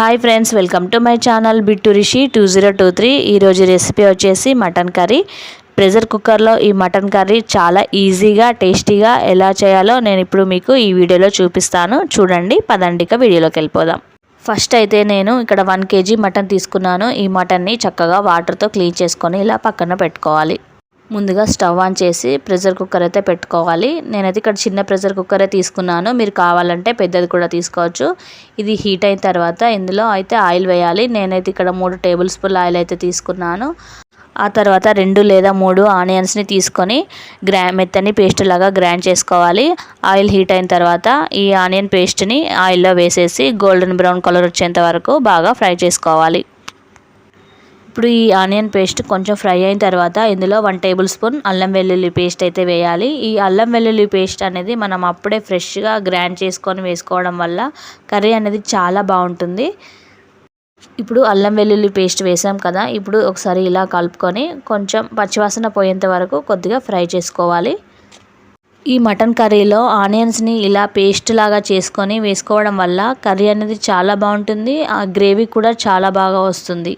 Hi friends welcome to my channel Bittu Rishi two zero two three. ఈరోజు recipe వచ్చేసి mutton curry. Pressure కుక్కర్లో ఈ mutton curry చాలా ఈజీగా టేస్టీగా ఎలా చేయాలో నేను ఇప్పుడు మీకు ఈ వీడియోలో చూపిస్తాను. చూడండి పదండిక వీడియోలోకి వెళ్ళిపోదాం. ఫస్ట్ అయితే నేను ఇక్కడ వన్ కేజీ మటన్ తీసుకున్నాను. ఈ మటన్ని చక్కగా వాటర్తో క్లీన్ చేసుకొని ఇలా పక్కన పెట్టుకోవాలి. ముందుగా స్టవ్ ఆన్ చేసి ప్రెషర్ కుక్కర్ అయితే పెట్టుకోవాలి. నేనైతే ఇక్కడ చిన్న ప్రెషర్ కుక్కరే తీసుకున్నాను. మీరు కావాలంటే పెద్దది కూడా తీసుకోవచ్చు. ఇది హీట్ అయిన తర్వాత ఇందులో అయితే ఆయిల్ వేయాలి. నేనైతే ఇక్కడ మూడు టేబుల్ స్పూన్ ఆయిల్ అయితే తీసుకున్నాను. ఆ తర్వాత రెండు లేదా మూడు ఆనియన్స్ని తీసుకొని గ్రా మెత్తని పేస్ట్ లాగా గ్రైండ్ చేసుకోవాలి. ఆయిల్ హీట్ అయిన తర్వాత ఈ ఆనియన్ పేస్ట్ని ఆయిల్లో వేసేసి గోల్డెన్ బ్రౌన్ కలర్ వచ్చేంత వరకు బాగా ఫ్రై చేసుకోవాలి. ఇప్పుడు ఈ ఆనియన్ పేస్ట్ కొంచెం ఫ్రై అయిన తర్వాత ఇందులో వన్ టేబుల్ స్పూన్ అల్లం వెల్లుల్లి పేస్ట్ అయితే వేయాలి. ఈ అల్లం వెల్లుల్లి పేస్ట్ అనేది మనం అప్పుడే ఫ్రెష్గా గ్రైండ్ చేసుకొని వేసుకోవడం వల్ల కర్రీ అనేది చాలా బాగుంటుంది. ఇప్పుడు అల్లం వెల్లుల్లి పేస్ట్ వేసాం కదా ఇప్పుడు ఒకసారి ఇలా కలుపుకొని కొంచెం పచ్చివాసన పోయేంత వరకు కొద్దిగా ఫ్రై చేసుకోవాలి. ఈ మటన్ కర్రీలో ఆనియన్స్ని ఇలా పేస్ట్ లాగా చేసుకొని వేసుకోవడం వల్ల కర్రీ అనేది చాలా బాగుంటుంది. ఆ గ్రేవీ కూడా చాలా బాగా వస్తుంది.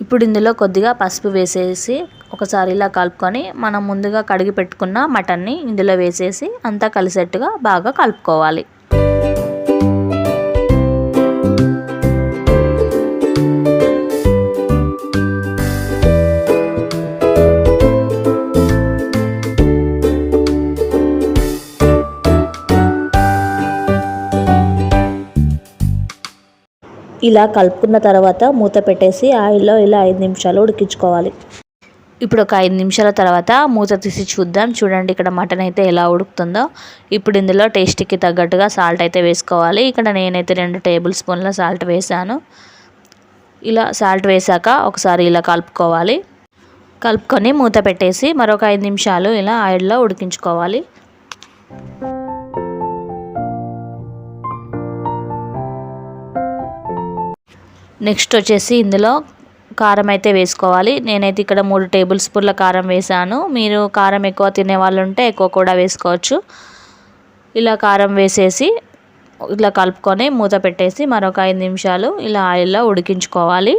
ఇప్పుడు ఇందులో కొద్దిగా పసుపు వేసేసి ఒకసారి ఇలా కలుపుకొని మనం ముందుగా కడిగి పెట్టుకున్న మటన్ని ఇందులో వేసేసి అంతా కలిసేట్టుగా బాగా కలుపుకోవాలి. ఇలా కలుపుకున్న తర్వాత మూత పెట్టేసి ఆయిల్లో ఇలా ఐదు నిమిషాలు ఉడికించుకోవాలి. ఇప్పుడు ఒక ఐదు నిమిషాల తర్వాత మూత తీసి చూద్దాం. చూడండి ఇక్కడ మటన్ అయితే ఎలా ఉడుకుతుందో. ఇప్పుడు ఇందులో టేస్ట్కి తగ్గట్టుగా సాల్ట్ అయితే వేసుకోవాలి. ఇక్కడ నేనైతే రెండు టేబుల్ స్పూన్ల సాల్ట్ వేసాను. ఇలా సాల్ట్ వేసాక ఒకసారి ఇలా కలుపుకోవాలి. కలుపుకొని మూత పెట్టేసి మరొక ఐదు నిమిషాలు ఇలా ఆయిల్లో ఉడికించుకోవాలి. నెక్స్ట్ వచ్చేసి ఇందులో కారం అయితే వేసుకోవాలి. నేనైతే ఇక్కడ మూడు టేబుల్ స్పూన్ల కారం వేసాను మీరు కారం ఎక్కువ తినే వాళ్ళు ఉంటే ఎక్కువ కూడా వేసుకోవచ్చు. ఇలా కారం వేసేసి ఇలా కలుపుకొని మూత పెట్టేసి మరొక ఐదు నిమిషాలు ఇలా ఆయిల్లో ఉడికించుకోవాలి.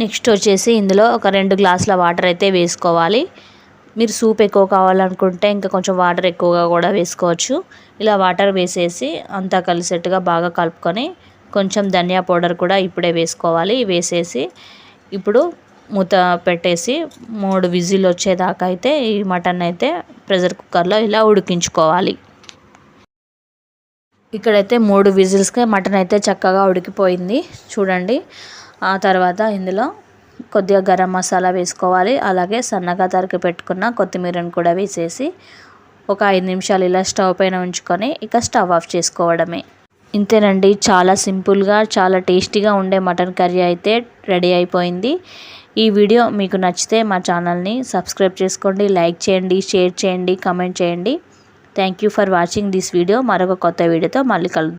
నెక్స్ట్ వచ్చేసి ఇందులో ఒక రెండు గ్లాసుల వాటర్ అయితే వేసుకోవాలి. మీరు సూప్ ఎక్కువ కావాలనుకుంటే ఇంకా కొంచెం వాటర్ ఎక్కువగా కూడా వేసుకోవచ్చు. ఇలా వాటర్ వేసేసి అంతా కలిసేట్టుగా బాగా కలుపుకొని కొంచెం ధనియా పౌడర్ కూడా ఇప్పుడే వేసుకోవాలి. వేసేసి ఇప్పుడు మూత పెట్టేసి మూడు విజిల్ వచ్చేదాకా అయితే ఈ మటన్ అయితే ప్రెషర్ కుక్కర్లో ఇలా ఉడికించుకోవాలి. ఇక్కడైతే మూడు విజిల్స్కే మటన్ అయితే చక్కగా ఉడికిపోయింది. చూడండి. ఆ తర్వాత ఇందులో కొద్దిగా గరం మసాలా వేసుకోవాలి. అలాగే సన్నగా తరిగి పెట్టుకున్న కొత్తిమీరను కూడా వేసేసి ఒక ఐదు నిమిషాలు ఇలా స్టవ్ పైన ఉంచుకొని ఇక స్టవ్ ఆఫ్ చేసుకోవడమే. ఇంతేనండి. చాలా సింపుల్గా చాలా టేస్టీగా ఉండే మటన్ కర్రీ అయితే రెడీ అయిపోయింది. ఈ వీడియో మీకు నచ్చితే మా ఛానల్ని సబ్స్క్రైబ్ చేసుకోండి లైక్ చేయండి షేర్ చేయండి కమెంట్ చేయండి. Thank you for watching this video. మరొక కొత్త వీడియోతో మళ్ళీ కలుద్దాం.